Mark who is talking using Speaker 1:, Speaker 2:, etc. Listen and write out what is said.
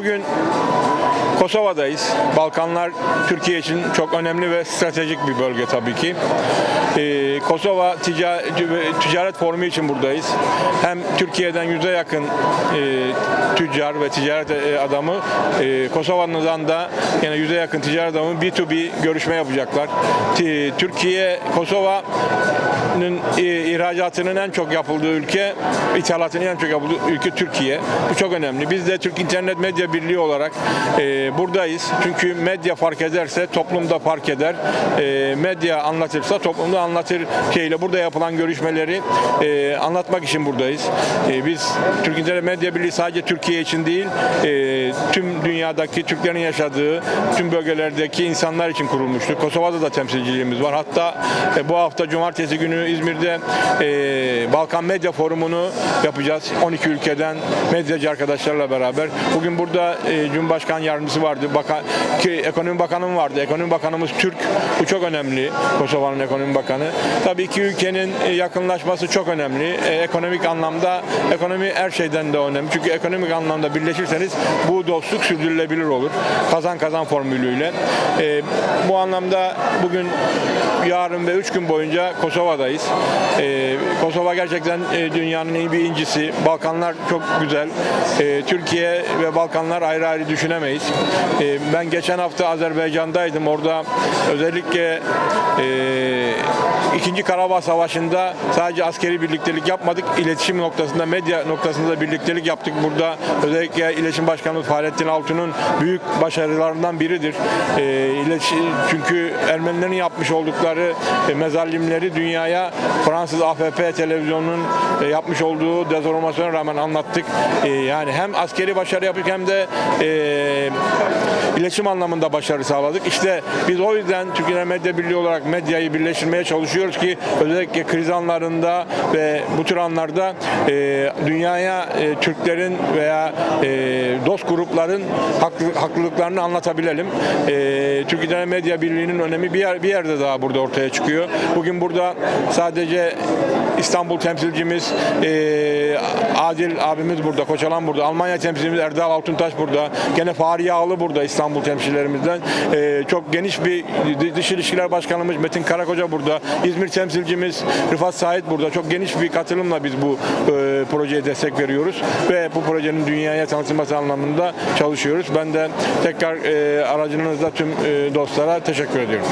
Speaker 1: Bugün Kosova'dayız. Balkanlar Türkiye için çok önemli ve stratejik bir bölge tabii ki. Ee, Kosova tica- ticaret forumu için buradayız. Hem Türkiye'den yüze yakın e, tüccar ve ticaret e, adamı e, Kosova'dan da yine yüze yakın ticaret adamı B2B görüşme yapacaklar. Ti- Türkiye, Kosova'nın e, ihracatının en çok yapıldığı ülke, ithalatının en çok yapıldığı ülke Türkiye. Bu çok önemli. Biz de Türk İnternet Medya Birliği olarak e, buradayız. Çünkü medya fark ederse toplumda fark eder. E, medya anlatırsa toplumda anlatır şeyle burada yapılan görüşmeleri e, anlatmak için buradayız. E, biz Türk İnternet Medya Birliği sadece Türkiye için değil, e, tüm dünyadaki Türklerin yaşadığı tüm bölgelerdeki insanlar için kurulmuştur. Kosova'da da temsilciliğimiz var. Hatta e, bu hafta Cumartesi günü İzmir'de e, Balkan Medya Forumu'nu yapacağız. 12 ülkeden medyacı arkadaşlarla beraber. Bugün burada e, Cumhurbaşkan Yardımcısı vardı. Bakan, ki, Ekonomi Bakanım vardı. Ekonomi Bakanımız Türk. Bu çok önemli. Kosova'nın Ekonomi Bakanı. Tabii ki ülkenin e, yakınlaşması çok önemli. E, ekonomik anlamda ekonomi her şeyden de önemli. Çünkü ekonomik anlamda birleşirseniz bu dostluk sürdürülebilir olur. Kazan kazan formülüyle. E, bu anlamda bugün yarın ve üç gün boyunca Kosova'dayız. E, Kosova gerçekten e, dünyanın en bir incisi. Balkanlar çok güzel. E, Türkiye ve Balkanlar ayrı ayrı düşünemeyiz. E, ben geçen hafta Azerbaycan'daydım. Orada özellikle e, İkinci Karabağ Savaşı'nda sadece askeri birliktelik yapmadık. İletişim noktasında, medya noktasında da birliktelik yaptık. Burada özellikle İletişim Başkanımız Fahrettin Altun'un büyük başarılarından biridir. E, iletişim, çünkü Ermenilerin yapmış oldukları e, mezarlimleri dünyaya Fransız AFP televizyonunun e, yapmış olduğu dezormasyona rağmen anlattık. E, yani hem askeri başarı yaptık hem de e, iletişim anlamında başarı sağladık. İşte biz o yüzden Türkiye Medya Birliği olarak medyayı birleştirmeye çalışıyoruz ki özellikle kriz anlarında ve bu tür anlarda e, dünyaya e, Türklerin veya e, dost grupların haklı, haklılıklarını anlatabilelim. E, Türkiye Medya Birliği'nin önemi bir, yer, bir yerde daha burada ortaya çıkıyor. Bugün burada sadece İstanbul temsilcimiz e, Adil abimiz burada, Koçalan burada, Almanya temsilcimiz Erdal Altuntaş burada, gene Fahri Yağlı burada İstanbul temsilcilerimizden. E, çok geniş bir Dış İlişkiler Başkanımız Metin Karakoca burada, İzmir temsilcimiz Rıfat Sait burada. Çok geniş bir katılımla biz bu e, projeye destek veriyoruz ve bu projenin dünyaya tanıtılması anlamında çalışıyoruz. Ben de tekrar e, aracınızda tüm e, dostlara teşekkür ediyorum.